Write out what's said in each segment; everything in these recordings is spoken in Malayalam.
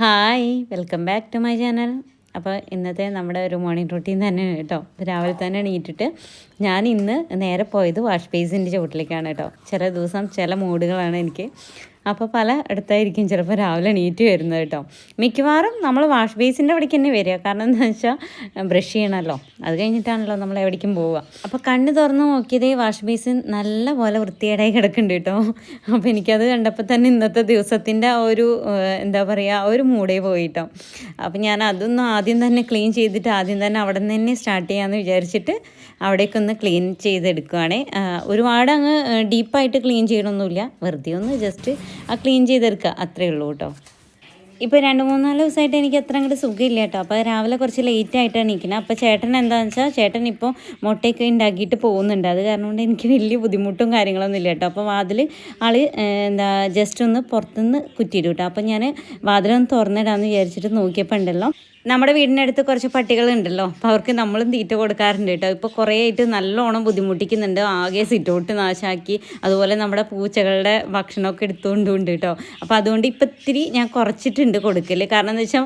Hi welcome back to my channel. അപ്പോൾ ഇന്നത്തെ നമ്മുടെ ഒരു മോർണിംഗ് റൂട്ടീൻ തന്നെ കേട്ടോ. രാവിലെ തന്നെ എണീറ്റിട്ട് ഞാൻ ഇന്ന് നേരെ പോയത് വാഷ് ബേസിന്റെ ചുവട്ടിലേക്കാണ് കേട്ടോ. ചില ദിവസം ചില മൂഡുകളാണ് എനിക്ക്. അപ്പോൾ പല ഇടത്തായിരിക്കും ചിലപ്പോൾ രാവിലെ എണീറ്റ് വരുന്നത് കേട്ടോ. മിക്കവാറും നമ്മൾ വാഷ് ബേസിന്റെ അവിടേക്ക് തന്നെ വരിക. കാരണം എന്താ വെച്ചാൽ ബ്രഷ് ചെയ്യണമല്ലോ അത് കഴിഞ്ഞിട്ടാണല്ലോ നമ്മൾ എവിടേക്കും പോവുക. അപ്പോൾ കണ്ണ് തുറന്ന് നോക്കിയതേ വാഷ് ബേസിൻ നല്ല പോലെ വൃത്തിയേടായി കിടക്കുന്നുണ്ട് കേട്ടോ. അപ്പോൾ എനിക്കത് കണ്ടപ്പോൾ തന്നെ ഇന്നത്തെ ദിവസത്തിന്റെ ഒരു എന്താ പറയുക ഒരു മൂടേ പോയിട്ടോ അപ്പോൾ ഞാൻ അതൊന്നും ആദ്യം തന്നെ ക്ലീൻ ചെയ്തിട്ട് ആദ്യം തന്നെ അവിടെ നിന്ന് തന്നെ സ്റ്റാർട്ട് ചെയ്യാമെന്ന് വിചാരിച്ചിട്ട് അവിടേക്കൊന്ന് ക്ലീൻ ചെയ്തെടുക്കുകയാണേ ഒരുപാട് അങ്ങ് ഡീപ്പായിട്ട് ക്ലീൻ ചെയ്യണമൊന്നുമില്ല വെറുതെ ഒന്ന് ജസ്റ്റ് ആ ക്ലീൻ ചെയ്തെടുക്കുക. അത്രയേ ഉള്ളൂ കേട്ടോ. ഇപ്പോൾ രണ്ട് മൂന്നാൽ ദിവസമായിട്ട് എനിക്ക് അത്ര അങ്ങോട്ട് സുഖമില്ല കേട്ടോ. അപ്പോൾ രാവിലെ കുറച്ച് ലേറ്റ് ആയിട്ടാണ് നിൽക്കുന്നത് അപ്പോൾ ചേട്ടൻ എന്താണെന്ന് വെച്ചാൽ ചേട്ടൻ ഇപ്പോൾ മുട്ടയൊക്കെ ഉണ്ടാക്കിയിട്ട് പോകുന്നുണ്ട്. അത് കാരണം കൊണ്ട് എനിക്ക് വലിയ ബുദ്ധിമുട്ടും കാര്യങ്ങളൊന്നും ഇല്ല കേട്ടോ. അപ്പോൾ വാതിൽ ആൾ എന്താ ജസ്റ്റ് ഒന്ന് പുറത്തുനിന്ന് കുറ്റിയിടും കേട്ടോ. അപ്പോൾ ഞാൻ വാതിലൊന്ന് തുറന്നിടാമെന്ന് വിചാരിച്ചിട്ട് നോക്കിയപ്പോൾ ഉണ്ടല്ലോ. നമ്മുടെ വീടിന്റെ അടുത്ത് കുറച്ച് പട്ടികളുണ്ടല്ലോ. അപ്പോൾ അവർക്ക് നമ്മളും തീറ്റ കൊടുക്കാറുണ്ട് കേട്ടോ. ഇപ്പോൾ കുറേ ആയിട്ട് നല്ലോണം ബുദ്ധിമുട്ടിക്കുന്നുണ്ട്. ആകെ സിറ്റൗട്ട് നാശാക്കി. അതുപോലെ നമ്മുടെ പൂച്ചകളുടെ ഭക്ഷണമൊക്കെ എടുത്തുകൊണ്ടുണ്ട് കേട്ടോ. അപ്പോൾ അതുകൊണ്ട് ഇപ്പം ഇത്തിരി ഞാൻ കുറച്ചിട്ടുണ്ട് കൊടുക്കൽ കാരണം എന്താ വെച്ചാൽ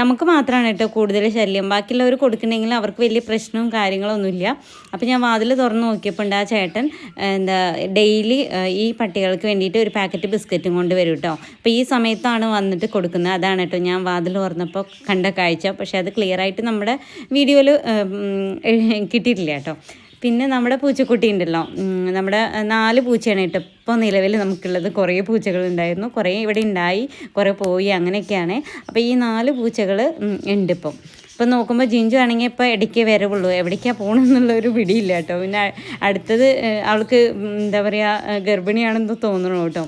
നമുക്ക് മാത്രമാണ് കേട്ടോ കൂടുതൽ ശല്യം. ബാക്കിയുള്ളവർ കൊടുക്കണമെങ്കിൽ അവർക്ക് വലിയ പ്രശ്നവും കാര്യങ്ങളൊന്നുമില്ല. അപ്പോൾ ഞാൻ വാതിൽ തുറന്ന് നോക്കിയപ്പോൾ ഉണ്ട് ആ ചേട്ടൻ എന്താ ഡെയിലി ഈ പട്ടികൾക്ക് വേണ്ടിയിട്ട് ഒരു പാക്കറ്റ് ബിസ്ക്കറ്റും കൊണ്ട് വരും കേട്ടോ. അപ്പോൾ ഈ സമയത്താണ് വന്നിട്ട് കൊടുക്കുന്നത്. അതാണ് കേട്ടോ ഞാൻ വാതിൽ തുറന്നപ്പോൾ കണ്ട കാഴ്ച. പക്ഷേ അത് ക്ലിയർ ആയിട്ട് നമ്മുടെ വീഡിയോയിൽ കിട്ടിയിട്ടില്ല കേട്ടോ. പിന്നെ നമ്മുടെ പൂച്ചക്കുട്ടി ഉണ്ടല്ലോ. നമ്മുടെ നാല് പൂച്ചയാണ് കേട്ടോ. ഇപ്പോൾ നിലവിൽ നമുക്കുള്ളത്. കുറേ പൂച്ചകളുണ്ടായിരുന്നു കുറേ ഇവിടെ ഉണ്ടായി. കുറേ പോയി. അങ്ങനെയൊക്കെയാണ്. അപ്പോൾ ഈ നാല് പൂച്ചകൾ ഉണ്ട് ഇപ്പം. ഇപ്പം നോക്കുമ്പോൾ ജിഞ്ചു ആണെങ്കിൽ ഇപ്പോൾ ഇടയ്ക്ക് വരവുള്ളൂ. എവിടേക്കാണ് പോകണമെന്നുള്ള ഒരു പിടിയില്ല കേട്ടോ. പിന്നെ അടുത്തത് അവൾക്ക് എന്താ പറയുക ഗർഭിണിയാണെന്ന് തോന്നണു കേട്ടോ.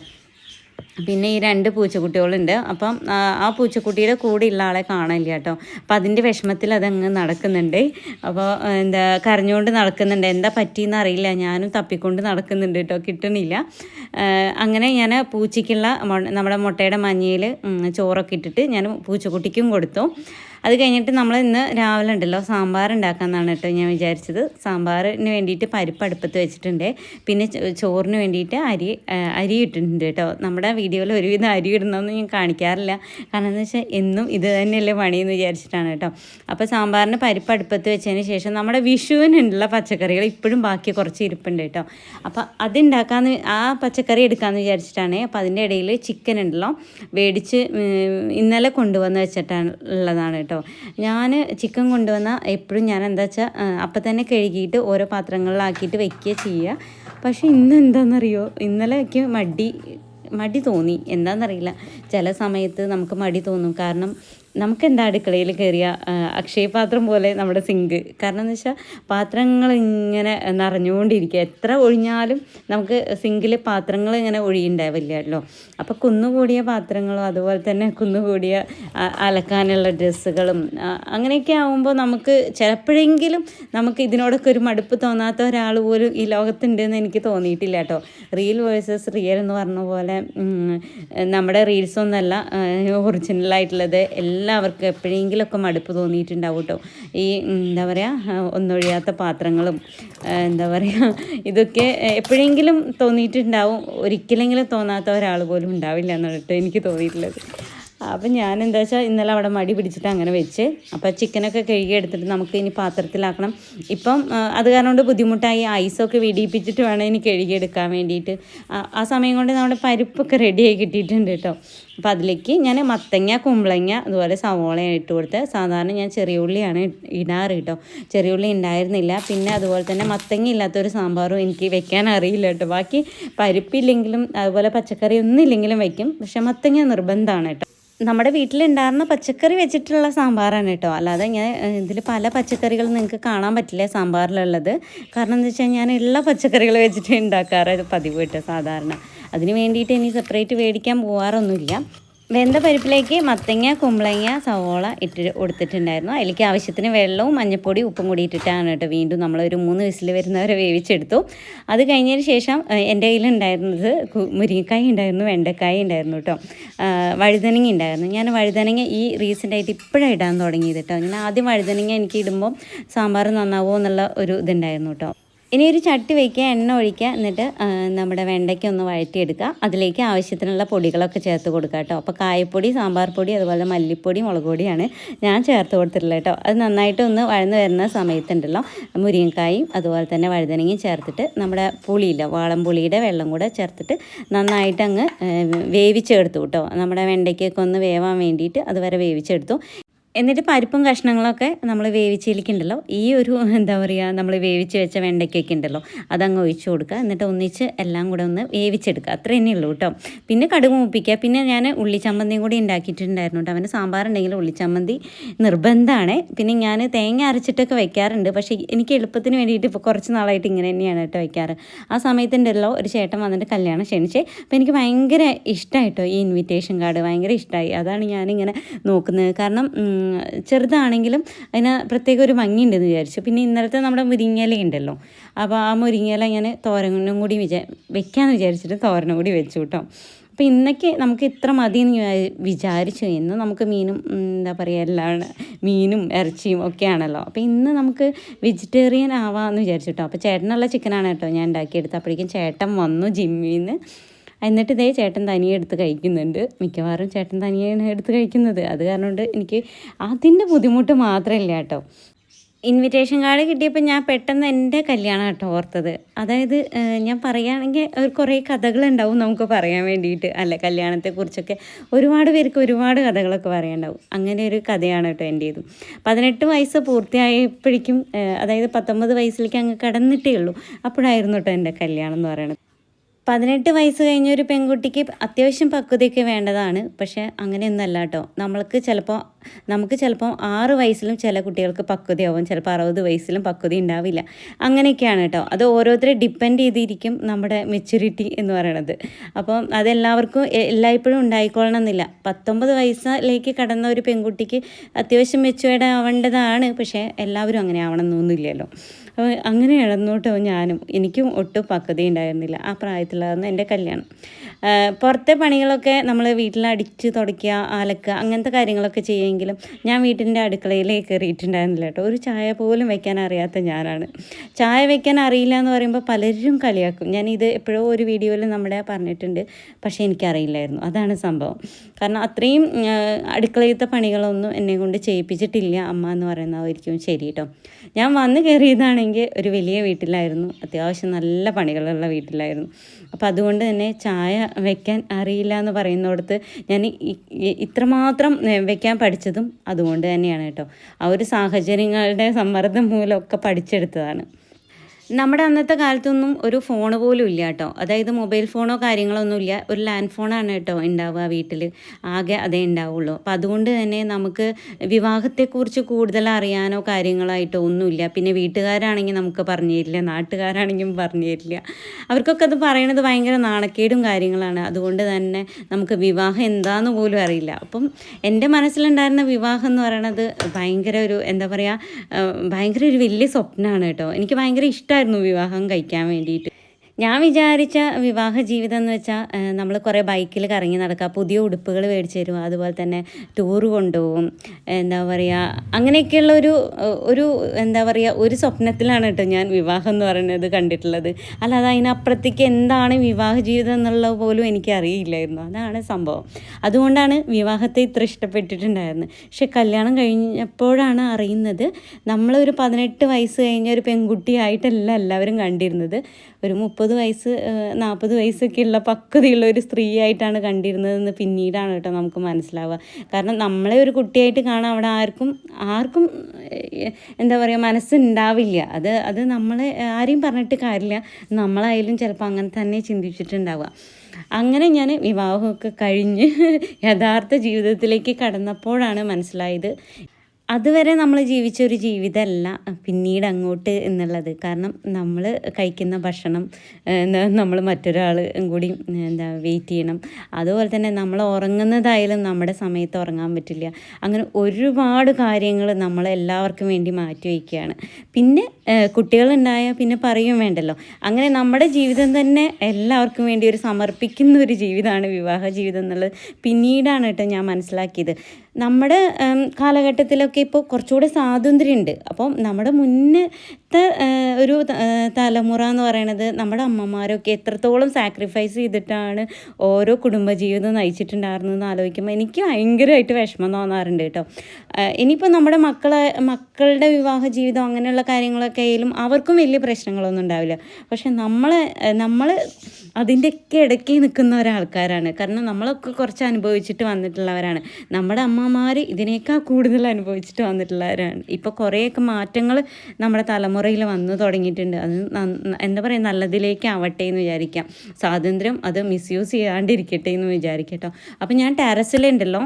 പിന്നെ ഈ രണ്ട് പൂച്ചക്കുട്ടികളുണ്ട്. അപ്പം ആ, പൂച്ചക്കുട്ടിയുടെ കൂടെ ഉള്ള ആളെ കാണില്ല കേട്ടോ. അപ്പം അതിന്റെ വിഷമത്തിൽ അതങ്ങ് നടക്കുന്നുണ്ട്. അപ്പോൾ എന്താ കരഞ്ഞുകൊണ്ട് നടക്കുന്നുണ്ട്. എന്താ പറ്റിയെന്ന് അറിയില്ല. ഞാനും തപ്പിക്കൊണ്ട് നടക്കുന്നുണ്ട് കേട്ടോ. കിട്ടണില്ല. അങ്ങനെ ഞാൻ പൂച്ചയ്ക്കുള്ള നമ്മുടെ മുട്ടയുടെ മഞ്ഞയിൽ ചോറൊക്കെ ഇട്ടിട്ട് ഞാൻ പൂച്ചക്കുട്ടിക്കും കൊടുത്തു. അത് കഴിഞ്ഞിട്ട് നമ്മൾ ഇന്ന് രാവിലെ ഉണ്ടല്ലോ സാമ്പാർ ഉണ്ടാക്കാമെന്നാണ് കേട്ടോ ഞാൻ വിചാരിച്ചത്. സാമ്പാറിന് വേണ്ടിയിട്ട് പരിപ്പ് അടുപ്പത്ത് വെച്ചിട്ടുണ്ട്. പിന്നെ ചോറിന് വേണ്ടിയിട്ട് അരി അരി ഇട്ടിട്ടുണ്ട് കേട്ടോ. നമ്മുടെ വീഡിയോയിൽ ഒരുവിധം അരി ഇടുന്നൊന്നും ഞാൻ കാണിക്കാറില്ല. കാരണം എന്ന് വെച്ചാൽ എന്നും ഇത് തന്നെയല്ലേ പണിയെന്ന് വിചാരിച്ചിട്ടാണ് കേട്ടോ. അപ്പോൾ സാമ്പാറിന് പരിപ്പ് അടുപ്പത്ത് വെച്ചതിന് ശേഷം നമ്മുടെ വിഷുവിനുള്ള പച്ചക്കറികൾ ഇപ്പോഴും ബാക്കി കുറച്ച് ഇരിപ്പുണ്ട് കേട്ടോ. അപ്പോൾ അതുണ്ടാക്കാമെന്ന് ആ പച്ചക്കറി എടുക്കാമെന്ന് വിചാരിച്ചിട്ടാണ് അപ്പോൾ അതിന്റെ ഇടയിൽ ചിക്കൻ ഉണ്ടല്ലോ. മേടിച്ച് ഇന്നലെ കൊണ്ടുവന്ന് വെച്ചിട്ടാണ് ഉള്ളതാണ് കേട്ടോ. ഞാൻ ചിക്കൻ കൊണ്ടുവന്ന എപ്പോഴും ഞാൻ എന്താ വെച്ചാൽ അപ്പം തന്നെ കഴുകിയിട്ട് ഓരോ പാത്രങ്ങളിലാക്കിയിട്ട് വെക്കുക ചെയ്യുക പക്ഷേ ഇന്ന് എന്താണെന്നറിയോ ഇന്നലെ എനിക്ക് മടി മടി തോന്നി. എന്താണെന്നറിയില്ല ചില സമയത്ത് നമുക്ക് മടി തോന്നും. കാരണം നമുക്ക് എന്താ അടുക്കളയിൽ കയറിയ അക്ഷയപാത്രം പോലെ നമ്മുടെ സിങ്ക് കാരണം എന്ന് വെച്ചാൽ പാത്രങ്ങൾ ഇങ്ങനെ നിറഞ്ഞുകൊണ്ടിരിക്കുക. എത്ര ഒഴിഞ്ഞാലും നമുക്ക് സിങ്കിൽ പാത്രങ്ങൾ ഇങ്ങനെ ഒഴിയുണ്ടാവില്ലല്ലോ. അപ്പോൾ കുന്നുകൂടിയ പാത്രങ്ങളും അതുപോലെ തന്നെ കുന്നുകൂടിയ അലക്കാനുള്ള ഡ്രസ്സുകളും അങ്ങനെയൊക്കെ ആകുമ്പോൾ നമുക്ക് ചിലപ്പോഴെങ്കിലും നമുക്ക് ഇതിനോടൊക്കെ ഒരു മടുപ്പ് തോന്നാത്ത ഒരാൾ പോലും ഈ ലോകത്തുണ്ടെന്ന് എനിക്ക് തോന്നിയിട്ടില്ല കേട്ടോ. റിയൽ വേഴ്സസ് റിയൽ എന്ന് പറഞ്ഞ പോലെ നമ്മുടെ റീൽസ് ഒന്നല്ല ഒറിജിനലായിട്ടുള്ളത് എല്ലാവർക്കും എപ്പോഴെങ്കിലുമൊക്കെ മടുപ്പ് തോന്നിയിട്ടുണ്ടാവും കേട്ടോ. ഈ എന്താ പറയുക ഒന്നൊഴിയാത്ത പാത്രങ്ങളും എന്താ പറയുക ഇതൊക്കെ എപ്പോഴെങ്കിലും തോന്നിയിട്ടുണ്ടാവും. ഒരിക്കലെങ്കിലും തോന്നാത്ത ഒരാൾ പോലും ഉണ്ടാവില്ല എന്നാണ് കേട്ടോ എനിക്ക് തോന്നിയിട്ടുള്ളത്. അപ്പം ഞാൻ എന്താ വെച്ചാൽ ഇന്നലെ അവിടെ മടി പിടിച്ചിട്ട് അങ്ങനെ വെച്ച്. അപ്പോൾ ചിക്കനൊക്കെ കഴുകി എടുത്തിട്ട് നമുക്ക് ഇനി പാത്രത്തിലാക്കണം. ഇപ്പം അത് കാരണം കൊണ്ട് ബുദ്ധിമുട്ടായി. ഐസൊക്കെ വെടിയിപ്പിച്ചിട്ട് വേണം ഇനി കഴുകിയെടുക്കാൻ വേണ്ടിയിട്ട്. ആ- സമയം കൊണ്ട് നമ്മുടെ പരിപ്പൊക്കെ റെഡിയായി കിട്ടിയിട്ടുണ്ട് കേട്ടോ. അപ്പോൾ അതിലേക്ക് ഞാൻ മത്തങ്ങ കുമ്പളങ്ങ അതുപോലെ സവോള ഇട്ട് കൊടുത്ത്. സാധാരണ ഞാൻ ചെറിയ ഉള്ളിയാണ് ഇടാറ് കേട്ടോ. ചെറിയ ഉള്ളി ഉണ്ടായിരുന്നില്ല. പിന്നെ അതുപോലെ തന്നെ മത്തങ്ങ ഇല്ലാത്തൊരു സാമ്പാറും എനിക്ക് വെക്കാൻ അറിയില്ല കേട്ടോ. ബാക്കി പരിപ്പില്ലെങ്കിലും അതുപോലെ പച്ചക്കറി ഒന്നും ഇല്ലെങ്കിലും വയ്ക്കും പക്ഷേ മത്തങ്ങ നിർബന്ധമാണ് കേട്ടോ. നമ്മുടെ വീട്ടിലുണ്ടായിരുന്ന പച്ചക്കറി വെച്ചിട്ടുള്ള സാമ്പാറാണ് കേട്ടോ. അല്ലാതെ ഞാൻ ഇതിൽ പല പച്ചക്കറികൾ നിങ്ങൾക്ക് കാണാൻ പറ്റില്ല സാമ്പാറിലുള്ളത്. കാരണം എന്താ വെച്ചാൽ ഞാൻ എല്ലാ പച്ചക്കറികൾ വെച്ചിട്ട് ഉണ്ടാക്കാറ് പതിവ് കേട്ടോ സാധാരണ. അതിന് വേണ്ടിയിട്ട് ഇനി സെപ്പറേറ്റ് മേടിക്കാൻ പോകാറൊന്നുമില്ല വെന്ത പരിപ്പിലേക്ക് മത്തങ്ങ കുമ്പളങ്ങ സവോള ഇട്ട് കൊടുത്തിട്ടുണ്ടായിരുന്നു. അതിലേക്ക് ആവശ്യത്തിന് വെള്ളവും മഞ്ഞപ്പൊടി ഉപ്പും കൂടി ഇട്ടിട്ടാണ് കേട്ടോ വീണ്ടും നമ്മളൊരു മൂന്ന് വിസിൽ വരുന്നവരെ വേവിച്ചെടുത്തു. അത് കഴിഞ്ഞതിന് ശേഷം എന്റെ കയ്യിലുണ്ടായിരുന്നത് ഉണ്ടായിരുന്നത് മുരിങ്ങക്കായ ഉണ്ടായിരുന്നു വെണ്ടക്കായ ഉണ്ടായിരുന്നു കേട്ടോ. വഴുതനങ്ങ ഉണ്ടായിരുന്നു. ഞാൻ വഴുതനങ്ങ ഈ റീസെന്റായിട്ട് ഇപ്പോഴാണ് ഇടാൻ തുടങ്ങിയത് കേട്ടോ. ഞാൻ ആദ്യം വഴുതനങ്ങ എനിക്ക് ഇടുമ്പോൾ സാമ്പാർ നന്നാവുമോ എന്നുള്ള ഒരു ഇതുണ്ടായിരുന്നു കേട്ടോ. ഇനി ഒരു ചട്ടി വയ്ക്കുക എണ്ണ ഒഴിക്കുക എന്നിട്ട് നമ്മുടെ വെണ്ടയ്ക്ക ഒന്ന് വഴറ്റിയെടുക്കുക. അതിലേക്ക് ആവശ്യത്തിനുള്ള പൊടികളൊക്കെ ചേർത്ത് കൊടുക്കുക കേട്ടോ. അപ്പോൾ കായപ്പൊടി സാമ്പാർ പൊടി അതുപോലെ മല്ലിപ്പൊടി മുളക് പൊടിയാണ് ഞാൻ ചേർത്ത് കൊടുത്തിട്ടുള്ളത് കേട്ടോ. അത് നന്നായിട്ട് ഒന്ന് വഴന്ന് വരുന്ന സമയത്തുണ്ടല്ലോ. മുരിങ്ങക്കായും അതുപോലെ തന്നെ വഴുതനങ്ങയും ചേർത്തിട്ട് നമ്മുടെ പുളിയില്ല വാളംപുളിയുടെ വെള്ളം കൂടെ ചേർത്തിട്ട് നന്നായിട്ട് അങ്ങ് വേവിച്ചെടുത്തു കേട്ടോ. നമ്മുടെ വെണ്ടയ്ക്കൊക്കെ ഒന്ന് വേവാൻ വേണ്ടിയിട്ട് അതുവരെ വേവിച്ചെടുത്തു. എന്നിട്ട് പരിപ്പും കഷ്ണങ്ങളൊക്കെ നമ്മൾ വേവിച്ചിരിക്കുന്നുണ്ടല്ലോ ഈ ഒരു എന്താ പറയുക നമ്മൾ വേവിച്ച് വെച്ച വെണ്ടയ്ക്കൊക്കെ ഉണ്ടല്ലോ അതങ്ങ് ഒഴിച്ച് കൊടുക്കുക എന്നിട്ട് ഒന്നിച്ച് എല്ലാം കൂടെ ഒന്ന് വേവിച്ചെടുക്കുക അത്ര തന്നെ ഉള്ളൂ കേട്ടോ പിന്നെ കടുക് മൂപ്പിക്കുക പിന്നെ ഞാൻ ഉള്ളിച്ചമ്മന്തിയും കൂടി ഉണ്ടാക്കിയിട്ടുണ്ടായിരുന്നു കേട്ടോ അവന്റെ സാമ്പാർ ഉണ്ടെങ്കിൽ ഉള്ളിച്ചമ്മന്തി നിർബന്ധമാണ് പിന്നെ ഞാൻ തേങ്ങ അരച്ചിട്ടൊക്കെ വെക്കാറുണ്ട്. പക്ഷേ എനിക്ക് എളുപ്പത്തിന് വേണ്ടിയിട്ട് ഇപ്പോൾ കുറച്ച് നാളായിട്ട് ഇങ്ങനെ തന്നെയാണ് കേട്ടോ വെക്കാറ്. ആ സമയത്തുണ്ടല്ലോ ഒരു ചേട്ടൻ വന്നിട്ട് കല്യാണം ക്ഷണിച്ചേ അപ്പോൾ എനിക്ക് ഭയങ്കര ഇഷ്ടമായിട്ടോ ഈ ഇൻവിറ്റേഷൻ കാർഡ് ഭയങ്കര ഇഷ്ടമായി അതാണ് ഞാനിങ്ങനെ നോക്കുന്നത്. കാരണം ചെറുതാണെങ്കിലും അതിന് പ്രത്യേക ഒരു ഭംഗിയുണ്ടെന്ന് വിചാരിച്ചു. പിന്നെ ഇന്നലത്തെ നമ്മുടെ മുരിങ്ങയില ഉണ്ടല്ലോ അപ്പോൾ ആ മുരിങ്ങയില ഞാൻ തോരനും കൂടി വിചാ വെക്കാമെന്ന് വിചാരിച്ചിട്ട് തോരനും കൂടി വെച്ചു കേട്ടോ അപ്പോൾ ഇന്നൊക്കെ നമുക്ക് ഇത്ര മതി എന്ന് വിചാ- വിചാരിച്ചു. ഇന്ന് നമുക്ക് മീനും എന്താ പറയുക എല്ലാം മീനും ഇറച്ചിയും ഒക്കെയാണല്ലോ. അപ്പോൾ ഇന്ന് നമുക്ക് വെജിറ്റേറിയൻ ആവാമെന്ന് വിചാരിച്ചു കേട്ടോ അപ്പോൾ ചേട്ടനുള്ള ചിക്കനാണ് കേട്ടോ ഞാൻ ഉണ്ടാക്കിയെടുത്തത്. അപ്പോഴേക്കും ചേട്ടൻ വന്നു ജിമ്മിൽ നിന്ന് എന്നിട്ട് ഇതേ ചേട്ടൻ തനിയെ എടുത്ത് കഴിക്കുന്നുണ്ട്. മിക്കവാറും ചേട്ടൻ തനിയാണ് എടുത്ത് കഴിക്കുന്നത്. അത് കാരണം കൊണ്ട് എനിക്ക് അതിന്റെ ബുദ്ധിമുട്ട് മാത്രമില്ല കേട്ടോ. ഇൻവിറ്റേഷൻ കാർഡ് കിട്ടിയപ്പോൾ ഞാൻ പെട്ടെന്ന് എന്റെ കല്യാണം കേട്ടോ ഓർത്തത്. അതായത് ഞാൻ പറയുകയാണെങ്കിൽ കുറേ കഥകളുണ്ടാവും നമുക്ക് പറയാൻ വേണ്ടിയിട്ട്. അല്ല കല്യാണത്തെക്കുറിച്ചൊക്കെ ഒരുപാട് പേർക്ക് ഒരുപാട് കഥകളൊക്കെ പറയാനുണ്ടാവും. അങ്ങനെ ഒരു കഥയാണ് കേട്ടോ എന്റേതും പതിനെട്ട് വയസ്സ് പൂർത്തിയായപ്പോഴേക്കും അതായത് പത്തൊമ്പത് വയസ്സിലേക്ക് അങ്ങ് കടന്നിട്ടേ ഉള്ളൂ. അപ്പോഴായിരുന്നു കേട്ടോ എന്റെ കല്യാണം എന്ന് പറയുന്നത്. പതിനെട്ട് വയസ്സ് കഴിഞ്ഞ ഒരു പെൺകുട്ടിക്ക് അത്യാവശ്യം പക്വതയൊക്കെ വേണ്ടതാണ്. പക്ഷേ അങ്ങനെയൊന്നല്ല കേട്ടോ. നമ്മൾക്ക് ചിലപ്പോൾ നമുക്ക് ചിലപ്പോൾ ആറ് വയസ്സിലും ചില കുട്ടികൾക്ക് പക്വതയാവും. ചിലപ്പോൾ അറുപത് വയസ്സിലും പക്വത ഉണ്ടാവില്ല. അങ്ങനെയൊക്കെയാണ് കേട്ടോ. അത് ഓരോരുത്തരെ ഡിപ്പെൻഡ് ചെയ്തിരിക്കും നമ്മുടെ മെച്യൂരിറ്റി എന്ന് പറയണത്. അപ്പം അതെല്ലാവർക്കും എല്ലായ്പ്പോഴും ഉണ്ടായിക്കൊള്ളണം എന്നില്ല പത്തൊമ്പത് വയസ്സിലേക്ക് കടന്ന ഒരു പെൺകുട്ടിക്ക് അത്യാവശ്യം മെച്യൂർഡ് ആവേണ്ടതാണ്. പക്ഷേ എല്ലാവരും അങ്ങനെ ആവണം എന്നൊന്നുമില്ലല്ലോ. അപ്പോൾ അങ്ങനെ ഇളന്നു കേട്ടോ ഞാനും എനിക്കും ഒട്ടും പക്വത ഉണ്ടായിരുന്നില്ല ആ പ്രായത്തിലായിരുന്നു എന്റെ കല്യാണം. പുറത്തെ പണികളൊക്കെ നമ്മൾ വീട്ടിൽ അടിച്ച് തുടയ്ക്കുക അലക്കുക അങ്ങനത്തെ കാര്യങ്ങളൊക്കെ ചെയ്യുമെങ്കിലും ഞാൻ വീട്ടിന്റെ അടുക്കളയിലേക്ക് കയറിയിട്ടുണ്ടായിരുന്നില്ല കേട്ടോ. ഒരു ചായ പോലും വെക്കാൻ അറിയാത്ത ഞാനാണ്. ചായ വെക്കാൻ അറിയില്ല എന്ന് പറയുമ്പോൾ പലരും കളിയാക്കും. ഞാൻ ഇത് എപ്പോഴോ ഒരു വീഡിയോയിൽ നമ്മുടെ പറഞ്ഞിട്ടുണ്ട് പക്ഷേ എനിക്കറിയില്ലായിരുന്നു. അതാണ് സംഭവം. കാരണം അത്രയും അടുക്കളയിലത്തെ പണികളൊന്നും എന്നെ കൊണ്ട് ചെയ്യിപ്പിച്ചിട്ടില്ല അമ്മ എന്ന് പറയുന്നതായിരിക്കും ശരി കേട്ടോ. ഞാൻ വന്ന് കയറിയതാണെങ്കിൽ ഒരു വലിയ വീട്ടിലായിരുന്നു. അത്യാവശ്യം നല്ല പണികളുള്ള വീട്ടിലായിരുന്നു. അപ്പോൾ അതുകൊണ്ട് തന്നെ ചായ വെക്കാൻ അറിയില്ല എന്ന് പറയുന്നിടത്ത് ഞാൻ ഇത്രമാത്രം വെക്കാൻ പഠിച്ചതും അതുകൊണ്ട് തന്നെയാണ് കേട്ടോ. ആ ഒരു സാഹചര്യങ്ങളുടെ സമ്മർദ്ദം മൂലമൊക്കെ പഠിച്ചെടുത്തതാണ്. നമ്മുടെ അന്നത്തെ കാലത്തൊന്നും ഒരു ഫോൺ പോലും ഇല്ല കേട്ടോ. അതായത് മൊബൈൽ ഫോണോ കാര്യങ്ങളൊന്നും ഇല്ല. ഒരു ലാൻഡ് ഫോണാണ് കേട്ടോ ഉണ്ടാവുക വീട്ടിൽ. ആകെ അതേ ഉണ്ടാവുള്ളൂ അപ്പം അതുകൊണ്ട് തന്നെ നമുക്ക് വിവാഹത്തെക്കുറിച്ച് കൂടുതൽ അറിയാനോ കാര്യങ്ങളായിട്ടോ ഒന്നുമില്ല. പിന്നെ വീട്ടുകാരാണെങ്കിൽ നമുക്ക് പറഞ്ഞു തരില്ല നാട്ടുകാരാണെങ്കിലും പറഞ്ഞു തരില്ല. അവർക്കൊക്കെ അത് പറയണത് ഭയങ്കര നാണക്കേടും കാര്യങ്ങളാണ്. അതുകൊണ്ട് തന്നെ നമുക്ക് വിവാഹം എന്താന്ന് പോലും അറിയില്ല. അപ്പം എന്റെ മനസ്സിലുണ്ടായിരുന്ന വിവാഹം എന്ന് പറയണത് ഭയങ്കര ഒരു എന്താ പറയുക ഭയങ്കര ഒരു വലിയ സ്വപ്നമാണ് കേട്ടോ. എനിക്ക് ഭയങ്കര ഇഷ്ടമായിരുന്നു വിവാഹം കഴിക്കാൻ വേണ്ടിയിട്ട്. ഞാൻ വിചാരിച്ച വിവാഹ ജീവിതം എന്ന് വെച്ചാൽ നമ്മൾ കുറേ ബൈക്കിൽ കറങ്ങി നടക്കുക പുതിയ ഉടുപ്പുകൾ മേടിച്ച് തരും അതുപോലെ തന്നെ ടൂർ കൊണ്ടുപോകും എന്താ പറയുക അങ്ങനെയൊക്കെയുള്ള ഒരു ഒരു എന്താ പറയുക ഒരു സ്വപ്നത്തിലാണ് കേട്ടോ ഞാൻ വിവാഹം എന്ന് പറയുന്നത് കണ്ടിട്ടുള്ളത്. അല്ലാതെ അതിനപ്പുറത്തേക്ക് എന്താണ് വിവാഹ ജീവിതം എന്നുള്ളത് പോലും എനിക്ക് അറിയില്ലായിരുന്നു. അതാണ് സംഭവം. അതുകൊണ്ടാണ് വിവാഹത്തെ ഇത്ര ഇഷ്ടപ്പെട്ടിട്ടുണ്ടായിരുന്നത്. പക്ഷെ കല്യാണം കഴിഞ്ഞപ്പോഴാണ് അറിയുന്നത് നമ്മളൊരു പതിനെട്ട് വയസ്സ് കഴിഞ്ഞ ഒരു പെൺകുട്ടിയായിട്ടല്ല എല്ലാവരും കണ്ടിരുന്നത്. ഒരു മുപ്പത് വയസ്സ് നാൽപ്പത് വയസ്സൊക്കെ ഉള്ള പക്വതയുള്ള ഒരു സ്ത്രീ ആയിട്ടാണ് കണ്ടിരുന്നതെന്ന് പിന്നീടാണ് കേട്ടോ നമുക്ക് മനസ്സിലാവുക. കാരണം നമ്മളെ ഒരു കുട്ടിയായിട്ട് കാണാൻ അവിടെ ആർക്കും ആർക്കും എന്താ പറയുക മനസ്സുണ്ടാവില്ല. അത് അത് നമ്മളെ ആരെയും പറഞ്ഞിട്ട് കാര്യമില്ല. നമ്മളായാലും ചിലപ്പോൾ അങ്ങനെ തന്നെ ചിന്തിച്ചിട്ടുണ്ടാവുക. അങ്ങനെ ഞാൻ വിവാഹമൊക്കെ കഴിഞ്ഞ് യഥാർത്ഥ ജീവിതത്തിലേക്ക് കടന്നപ്പോഴാണ് മനസ്സിലായത്. അതുവരെ നമ്മൾ ജീവിച്ച ഒരു ജീവിതമല്ല പിന്നീട് അങ്ങോട്ട് എന്നുള്ളത്. കാരണം നമ്മൾ കഴിക്കുന്ന ഭക്ഷണം നമ്മൾ മറ്റൊരാൾ കൂടി എന്താ വെയിറ്റ് ചെയ്യണം. അതുപോലെ തന്നെ നമ്മൾ ഉറങ്ങുന്നതായാലും നമ്മുടെ സമയത്ത് ഉറങ്ങാൻ പറ്റില്ല. അങ്ങനെ ഒരുപാട് കാര്യങ്ങൾ നമ്മൾ എല്ലാവർക്കും വേണ്ടി മാറ്റി വയ്ക്കുകയാണ്. പിന്നെ കുട്ടികളുണ്ടായാൽ പിന്നെ പറയും വേണ്ടല്ലോ. അങ്ങനെ നമ്മുടെ ജീവിതം തന്നെ എല്ലാവർക്കും വേണ്ടി ഒരു സമർപ്പിക്കുന്ന ഒരു ജീവിതമാണ് വിവാഹ ജീവിതം എന്നുള്ളത്. പിന്നീടാണ് കേട്ടോ ഞാൻ മനസ്സിലാക്കിയത്. നമ്മുടെ കാലഘട്ടത്തിലൊക്കെ ഇപ്പോൾ കുറച്ചുകൂടെ സ്വാതന്ത്ര്യമുണ്ട് അപ്പം നമ്മുടെ മുന്നത്തെ ഒരു തലമുറ എന്ന് പറയണത് നമ്മുടെ അമ്മമാരൊക്കെ എത്രത്തോളം സാക്രിഫൈസ് ചെയ്തിട്ടാണ് ഓരോ കുടുംബജീവിതം നയിച്ചിട്ടുണ്ടായിരുന്നതെന്ന് ആലോചിക്കുമ്പോൾ എനിക്ക് ഭയങ്കരമായിട്ട് വിഷമം തോന്നാറുണ്ട് കേട്ടോ. ഇനിയിപ്പോൾ നമ്മുടെ മക്കളെ മക്കളുടെ വിവാഹ ജീവിതം അങ്ങനെയുള്ള കാര്യങ്ങളൊക്കെ ആയാലും അവർക്കും വലിയ പ്രശ്നങ്ങളൊന്നും ഉണ്ടാവില്ല. പക്ഷെ നമ്മളെ നമ്മൾ അതിന്റെയൊക്കെ ഇടയ്ക്ക് നിൽക്കുന്ന ഒരാൾക്കാരാണ്. കാരണം നമ്മളൊക്കെ കുറച്ച് അനുഭവിച്ചിട്ട് വന്നിട്ടുള്ളവരാണ്. നമ്മുടെ അമ്മമാർ ഇതിനേക്കാൾ കൂടുതൽ അനുഭവിച്ചിട്ട് വന്നിട്ടുള്ളവരാണ്. ഇപ്പോൾ കുറേയൊക്കെ മാറ്റങ്ങൾ നമ്മുടെ തലമുറയിൽ വന്നു തുടങ്ങിയിട്ടുണ്ട്. അത് എന്താ പറയുക നല്ലതിലേക്ക് ആവട്ടെ എന്ന് വിചാരിക്കാം. സ്വാതന്ത്ര്യം അത് മിസ്യൂസ് ചെയ്യാണ്ടിരിക്കട്ടെ എന്ന് വിചാരിക്കട്ടോ. അപ്പോൾ ഞാൻ ടെറസിലുണ്ടല്ലോ.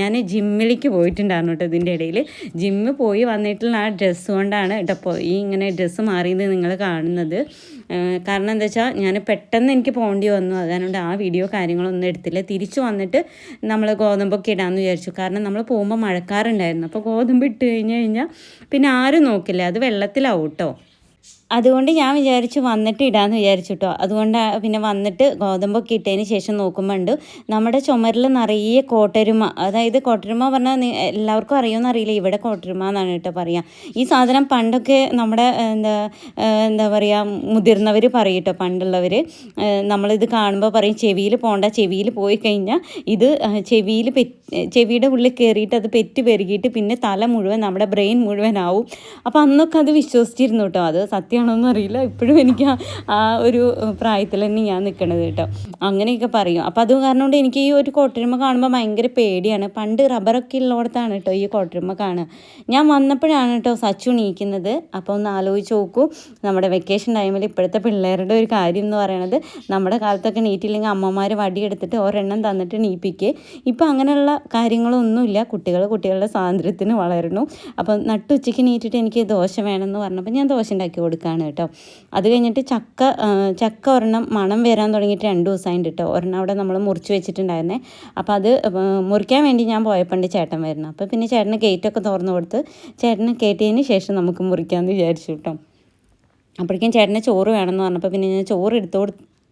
ഞാൻ ജിമ്മിലേക്ക് പോയിട്ടുണ്ടായിരുന്നു കേട്ടോ ഇതിന്റെ ഇടയിൽ ജിമ്മ് പോയി വന്നിട്ടുള്ള ആ ഡ്രസ്സ് കൊണ്ടാണ് കേട്ടോ ഈ ഇങ്ങനെ ഡ്രസ്സ് മാറിയത് നിങ്ങൾ കാണുന്നത്. കാരണം എന്താ വെച്ചാൽ ഞാൻ പെട്ടെന്ന് എനിക്ക് പോകേണ്ടി വന്നു. അതുകൊണ്ട് ആ വീഡിയോ കാര്യങ്ങളൊന്നും എടുത്തില്ല. തിരിച്ചു വന്നിട്ട് നമ്മൾ ഗോതമ്പൊക്കെ ഇടാമെന്ന് വിചാരിച്ചു. കാരണം നമ്മൾ പോകുമ്പോൾ മഴക്കാറുണ്ടായിരുന്നു. അപ്പോൾ ഗോതമ്പ് ഇട്ട് കഴിഞ്ഞ് കഴിഞ്ഞാൽ പിന്നെ ആരും നോക്കില്ല. അത് വെള്ളത്തിലാവും കേട്ടോ അതുകൊണ്ട് ഞാൻ വിചാരിച്ചു വന്നിട്ട് ഇടാമെന്ന് വിചാരിച്ചു കേട്ടോ അതുകൊണ്ട് പിന്നെ വന്നിട്ട് ഗോതമ്പൊക്കെ ഇട്ടതിന് ശേഷം നോക്കുമ്പോൾ ഉണ്ട് നമ്മുടെ ചുമരിൽ നിറയെ കോട്ടരുമ അതായത് കോട്ടരുമ പറഞ്ഞാൽ എല്ലാവർക്കും അറിയുമെന്ന് അറിയില്ല. ഇവിടെ കോട്ടരുമ എന്നാണ് കേട്ടോ പറയുക ഈ സാധനം പണ്ടൊക്കെ നമ്മുടെ എന്താ എന്താ പറയുക മുതിർന്നവർ പറയും കേട്ടോ പണ്ടുള്ളവർ നമ്മളിത് കാണുമ്പോൾ പറയും ചെവിയിൽ പോകണ്ട ചെവിയിൽ പോയി കഴിഞ്ഞാൽ ഇത് ചെവിയിൽ ചെവിയുടെ ഉള്ളിൽ കയറിയിട്ട് അത് പെറ്റ് പെരുകിയിട്ട് പിന്നെ തല മുഴുവൻ നമ്മുടെ ബ്രെയിൻ മുഴുവനാവും. അപ്പോൾ അന്നൊക്കെ അത് വിശ്വസിച്ചിരുന്നു കേട്ടോ. അത് സത്യമാണോന്നും അറിയില്ല. ഇപ്പോഴും എനിക്ക് ആ- ഒരു പ്രായത്തിൽ തന്നെ ഞാൻ നിൽക്കണത് കേട്ടോ. അങ്ങനെയൊക്കെ പറയും. അപ്പോൾ അത് കാരണം കൊണ്ട് എനിക്ക് ഈ ഒരു കോട്ടരുമ കാണുമ്പോൾ ഭയങ്കര പേടിയാണ്. പണ്ട് റബ്ബറൊക്കെ ഉള്ളിടത്താണ് കേട്ടോ ഈ കോട്ടരുമ കാണുക. ഞാൻ വന്നപ്പോഴാണ് കേട്ടോ സച്ചു നീക്കുന്നത് അപ്പോൾ ഒന്ന് ആലോചിച്ച് നോക്കൂ. നമ്മുടെ വെക്കേഷൻ ടൈമിൽ ഇപ്പോഴത്തെ പിള്ളേരുടെ ഒരു കാര്യം എന്ന് പറയണത് നമ്മുടെ കാലത്തൊക്കെ നീറ്റില്ലെങ്കിൽ അമ്മമാർ വടിയെടുത്തിട്ട് ഒരെണ്ണം തന്നിട്ട് നീപ്പിക്കുക ഇപ്പോൾ അങ്ങനെയുള്ള കാര്യങ്ങളൊന്നുമില്ല. കുട്ടികൾ കുട്ടികളുടെ സ്വാതന്ത്ര്യത്തിന് വളരുന്നു. അപ്പം നട്ടുച്ചയ്ക്ക് നീറ്റിട്ട് എനിക്ക് ദോശ വേണമെന്ന് പറഞ്ഞപ്പോൾ ഞാൻ ദോശ ഉണ്ടാക്കി കൊടുക്കുകയാണ് കേട്ടോ. അത് കഴിഞ്ഞിട്ട് ചക്ക ചക്ക ഒരെണ്ണം മണം വരാൻ തുടങ്ങിയിട്ട് രണ്ട് ദിവസമായിട്ട് കേട്ടോ. ഒരെണ്ണം അവിടെ നമ്മൾ മുറിച്ച് വെച്ചിട്ടുണ്ടായിരുന്നേ. അപ്പോൾ അത് മുറിക്കാൻ വേണ്ടി ഞാൻ പോയപ്പോണ്ട് ചേട്ടൻ വരുന്നു. അപ്പോൾ പിന്നെ ചേട്ടന് ഗേറ്റൊക്കെ തുറന്നു കൊടുത്ത് ചേട്ടന് കയറ്റിയതിന് ശേഷം നമുക്ക് മുറിക്കാമെന്ന് വിചാരിച്ചു കേട്ടോ. അപ്പോഴേക്കും ചേട്ടന് ചോറ് വേണമെന്ന് പറഞ്ഞപ്പോൾ പിന്നെ ഞാൻ ചോറ് എടുത്തു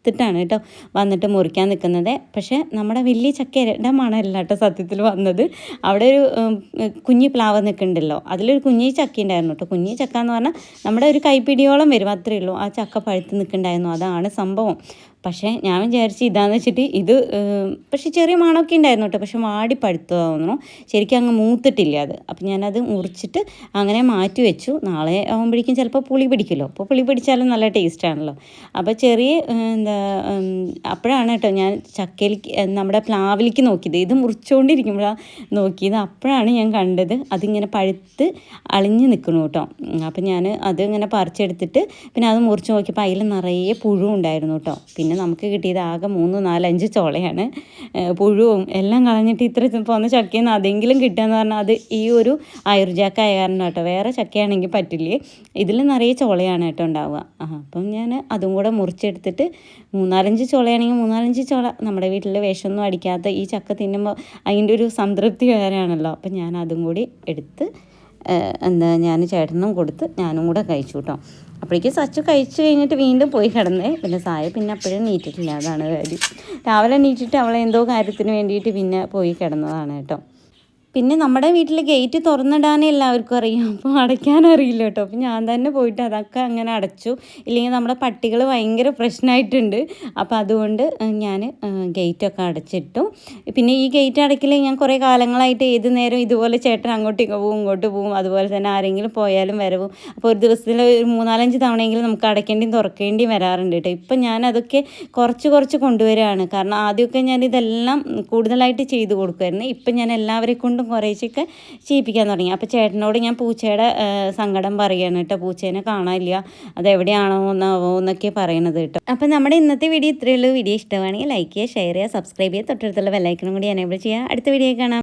കൊടുത്തിട്ടാണ് കേട്ടോ വന്നിട്ട് മുറിക്കാൻ നിൽക്കുന്നത്. പക്ഷേ നമ്മുടെ വലിയ ചക്കയുടെ മണമല്ല കേട്ടോ സത്യത്തിൽ വന്നത്. അവിടെ ഒരു കുഞ്ഞി പ്ലാവ് നിൽക്കുന്നുണ്ടല്ലോ. അതിലൊരു കുഞ്ഞി ചക്ക ഉണ്ടായിരുന്നു കേട്ടോ. കുഞ്ഞി ചക്ക എന്ന് പറഞ്ഞാൽ നമ്മുടെ ഒരു കൈപ്പിടിയോളം വരും അത്രയേ ഉള്ളൂ. ആ ചക്ക പഴുത്ത് നിൽക്കുന്നുണ്ടായിരുന്നു. അതാണ് സംഭവം. പക്ഷേ ഞാൻ വിചാരിച്ച് ഇതാന്ന് വെച്ചിട്ട് ഇത് പക്ഷെ ചെറിയ മണമൊക്കെ ഉണ്ടായിരുന്നു കേട്ടോ. പക്ഷെ വാടി പഴുത്തു തോന്നുന്നു ശരിക്കും അങ്ങ് മൂത്തിട്ടില്ല അത്. അപ്പം ഞാനത് മുറിച്ചിട്ട് അങ്ങനെ മാറ്റി വെച്ചു. നാളെ ആകുമ്പോഴേക്കും ചിലപ്പോൾ പുളി പിടിക്കുമല്ലോ. അപ്പോൾ പുളി പിടിച്ചാലും നല്ല ടേസ്റ്റാണല്ലോ അപ്പോൾ ചെറിയ എന്താ അപ്പോഴാണ് കേട്ടോ ഞാൻ ചക്കയിലേക്ക് നമ്മുടെ പ്ലാവിലേക്ക് നോക്കിയത്. ഇത് മുറിച്ചുകൊണ്ടിരിക്കുമ്പോഴാണ് നോക്കിയത്. അപ്പോഴാണ് ഞാൻ കണ്ടത് അതിങ്ങനെ പഴുത്ത് അളിഞ്ഞ് നിൽക്കണു കേട്ടോ. അപ്പം ഞാൻ അത് ഇങ്ങനെ പറിച്ചെടുത്തിട്ട് പിന്നെ അത് മുറിച്ച് നോക്കിയപ്പോൾ അതിൽ നിറയെ പുഴു ഉണ്ടായിരുന്നു കേട്ടോ. പിന്നെ നമുക്ക് കിട്ടിയത് ആകെ മൂന്ന് നാലഞ്ച് ചോളയാണ്. പുഴുവും എല്ലാം കളഞ്ഞിട്ട് ഇത്ര പോന്ന ചക്കയെന്ന് അതെങ്കിലും കിട്ടുക എന്ന് പറഞ്ഞാൽ അത് ഈ ഒരു ആയുർജാക്ക ആയ കാരണം കേട്ടോ. വേറെ ചക്കയാണെങ്കിൽ പറ്റില്ലേ? ഇതിൽ നിറയെ ചോളയാണ് കേട്ടോ ഉണ്ടാവുക. ആ അപ്പം ഞാൻ അതും കൂടെ മുറിച്ചെടുത്തിട്ട് മൂന്നാലഞ്ച് ചോളയാണെങ്കിൽ മൂന്നാലഞ്ച് ചോള നമ്മുടെ വീട്ടിൽ വിഷമൊന്നും അടിക്കാത്ത ഈ ചക്ക തിന്നുമ്പോൾ അതിന്റെ ഒരു സംതൃപ്തി വേറെയാണല്ലോ. അപ്പം ഞാൻ അതും കൂടി എടുത്ത് എന്താ ഞാൻ ചേട്ടനും കൊടുത്ത് ഞാനും കൂടെ കഴിച്ചു കേട്ടോ അപ്പോഴേക്കും സച്ചു കഴിച്ചു കഴിഞ്ഞിട്ട് വീണ്ടും പോയി കിടന്നേ. പിന്നെ സായ പിന്നെ അപ്പോഴും നീറ്റിട്ടില്ല അതാണ് കാര്യം. രാവിലെ നീറ്റിട്ട് അവളെ എന്തോ കാര്യത്തിന് വേണ്ടിയിട്ട് പിന്നെ പോയി കിടന്നതാണ് കേട്ടോ. പിന്നെ നമ്മുടെ വീട്ടിൽ ഗേറ്റ് തുറന്നിടാനേ എല്ലാവർക്കും അറിയാം. അപ്പോൾ അടയ്ക്കാൻ അറിയില്ല കേട്ടോ. അപ്പോൾ ഞാൻ തന്നെ പോയിട്ട് അതൊക്കെ അങ്ങനെ അടച്ചു. ഇല്ലെങ്കിൽ നമ്മുടെ പട്ടികൾ ഭയങ്കര പ്രശ്നമായിട്ടുണ്ട് അപ്പോൾ അതുകൊണ്ട് ഞാൻ ഗേറ്റൊക്കെ അടച്ചിട്ടു. പിന്നെ ഈ ഗേറ്റ് അടയ്ക്കൽ ഞാൻ കുറേ കാലങ്ങളായിട്ട് ഏത് നേരം ഇതുപോലെ ചേട്ടൻ അങ്ങോട്ടേക്ക് പോവും ഇങ്ങോട്ട് പോവും. അതുപോലെ തന്നെ ആരെങ്കിലും പോയാലും വരവും. അപ്പോൾ ഒരു ദിവസത്തിൽ ഒരു മൂന്നാലഞ്ച് തവണയെങ്കിലും നമുക്ക് അടയ്ക്കേണ്ടിയും തുറക്കേണ്ടിയും വരാറുണ്ട് കേട്ടോ. ഇപ്പം ഞാൻ അതൊക്കെ കുറച്ച് കുറച്ച് കൊണ്ടുവരികയാണ്. കാരണം ആദ്യമൊക്കെ ഞാൻ ഇതെല്ലാം കൂടുതലായിട്ട് ചെയ്തു കൊടുക്കുമായിരുന്നു ഇപ്പം ഞാൻ എല്ലാവരെ കൊണ്ടും കുറേശ്ശൊക്കെ ചെയ്യിപ്പിക്കാൻ തുടങ്ങി. അപ്പോൾ ചേട്ടനോട് ഞാൻ പൂച്ചയുടെ സങ്കടം പറയുകയാണ് കേട്ടോ പൂച്ചേനെ കാണാനില്ല. അത് എവിടെയാണോ എന്നാവോ എന്നൊക്കെ പറയണത് കേട്ടോ അപ്പോൾ നമ്മുടെ ഇന്നത്തെ വീഡിയോ ഇത്രയേ ഉള്ളൂ. വീഡിയോ ഇഷ്ടമാണെങ്കിൽ ലൈക്ക് ചെയ്യുക ഷെയർ ചെയ്യുക സബ്സ്ക്രൈബ് ചെയ്യുക. തൊട്ടടുത്തുള്ള ബെല്ലൈക്കനും കൂടി എനേബിൾ ചെയ്യുക. അടുത്ത വീഡിയോ കാണാം.